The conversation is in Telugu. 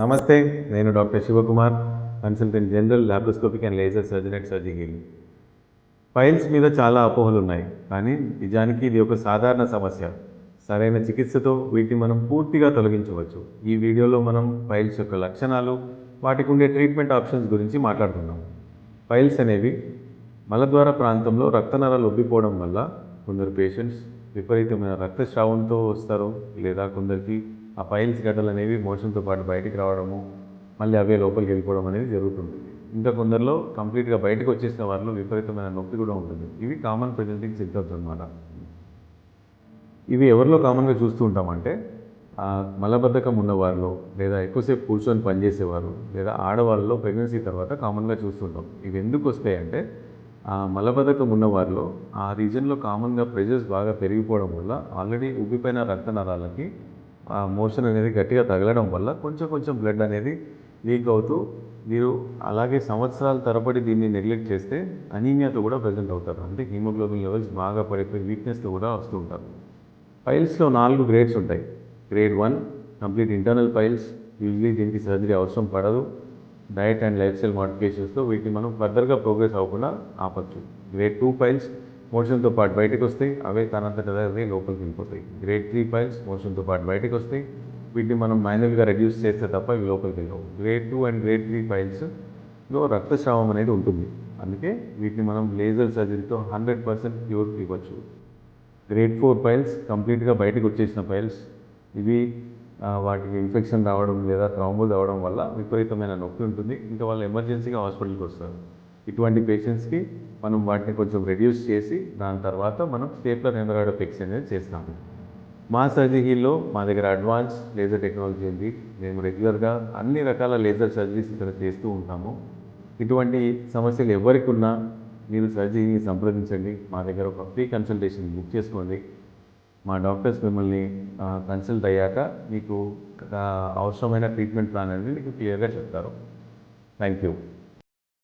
నమస్తే నేను doctor Shivakumar consultant general laparoscopic and laser surgeon and surgical piles మీద చాలా అపోహలు ఉన్నాయి కానీ నిజానికి ఇది ఒక సాధారణ సమస్య. సరైన చికిత్సతో వీటిని మనం పూర్తిగా తొలగించవచ్చు. ఈ వీడియోలో మనం ఫైల్స్ యొక్క లక్షణాలు వాటికి ఉండే ట్రీట్మెంట్ ఆప్షన్స్ గురించి మాట్లాడుకుందాం. ఫైల్స్ అనేవి మలద్వార ప్రాంతంలో రక్తనరాలు ఉబ్బిపోవడం వల్ల కొందరు పేషెంట్స్ విపరీతమైన రక్తస్రావంతో వస్తారు లేదా కొందరికి ఆ ఫైల్స్ గడ్డలు అనేవి మోషన్తో పాటు బయటికి రావడము మళ్ళీ అవే లోపలికి వెళ్ళిపోవడం అనేది జరుగుతుంది. ఇంకా కొందరిలో కంప్లీట్గా బయటకు వచ్చేసిన వారిలో విపరీతమైన నొప్పి కూడా ఉంటుంది. ఇవి కామన్ ప్రెజెంటింగ్ సిగ్నల్స్ అనమాట ఇవి ఎవరిలో కామన్గా చూస్తూ ఉంటామంటే మలబద్ధకం ఉన్నవారిలో లేదా ఎక్కువసేపు కూర్చొని పనిచేసేవారు లేదా ఆడవాళ్ళలో ప్రెగ్నెన్సీ తర్వాత కామన్గా చూస్తుంటాం ఇవి ఎందుకు వస్తాయంటే ఆ మలబద్ధకం ఉన్నవారిలో ఆ రీజన్లో కామన్గా ప్రెజర్స్ బాగా పెరిగిపోవడం వల్ల ఆల్రెడీ ఉబ్బిపోయిన రక్త నరాలకి ఆ మోషన్ అనేది గట్టిగా తగలడం వల్ల కొంచెం కొంచెం బ్లడ్ అనేది లీక్ అవుతూ మీరు అలాగే సంవత్సరాల తరబడి దీన్ని నెగ్లెక్ట్ చేస్తే అనీమియాతో కూడా ప్రజెంట్ అవుతారు. అంటే హీమోగ్లోబిన్ లెవెల్స్ బాగా పడిపోయి వీక్నెస్తో కూడా వస్తూ ఉంటారు. ఫైల్స్లో నాలుగు గ్రేడ్స్ ఉంటాయి. Grade one complete internal piles usually దీనికి సర్జరీ అవసరం పడదు. డైట్ అండ్ లైఫ్ స్టైల్ మోడిఫికేషన్స్తో వీటిని మనం ఫర్దర్గా ప్రోగ్రెస్ అవ్వకుండా ఆపచ్చు. గ్రేడ్ టూ ఫైల్స్ మోషన్తో పాటు బయటకు వస్తాయి అవే తనంతట అదే లోపలికి వెళ్ళిపోతాయి. గ్రేడ్ త్రీ ఫైల్స్ మోషన్తో పాటు బయటకు వస్తాయి వీటిని మనం మాన్యువల్గా రెడ్యూస్ చేస్తే తప్ప ఇవి లోపలికి వెళ్ళవు. Grade two and grade three ఫైల్స్లో రక్తస్రావం అనేది ఉంటుంది. అందుకే వీటిని మనం లేజర్ సర్జరీతో హండ్రెడ్ పర్సెంట్ క్యూర్ ఇవ్వచ్చు గ్రేడ్ ఫోర్ ఫైల్స్ కంప్లీట్గా బయటకు వచ్చేసిన ఫైల్స్ ఇవి వాటికి ఇన్ఫెక్షన్ రావడం లేదా థ్రాంబోజ్ రావడం వల్ల విపరీతమైన నొప్పి ఉంటుంది. ఇంకా వాళ్ళు ఎమర్జెన్సీగా హాస్పిటల్కి వస్తారు. ఇటువంటి పేషెంట్స్కి మనం వాటిని కొంచెం రెడ్యూస్ చేసి దాని తర్వాత మనం స్టేప్లర్ ఎంబ్రాయిడోపెక్స్ అనేది చేస్తాము మా సర్జరీలో మా దగ్గర అడ్వాన్స్ లేజర్ టెక్నాలజీ ఉంది. మేము రెగ్యులర్గా అన్ని రకాల లేజర్ సర్జరీస్ ఇక్కడ చేస్తూ ఉంటాము. ఇటువంటి సమస్యలు ఎవరికి ఉన్నా మీరు సర్జరీని సంప్రదించండి. మా దగ్గర ఒక ఫ్రీ కన్సల్టేషన్ బుక్ చేసుకోండి. మా డాక్టర్స్ మిమ్మల్ని కన్సల్ట్ అయ్యాక మీకు అవసరమైన ట్రీట్మెంట్ ప్లాన్ అనేది మీకు క్లియర్గా చెప్తారు. Thank you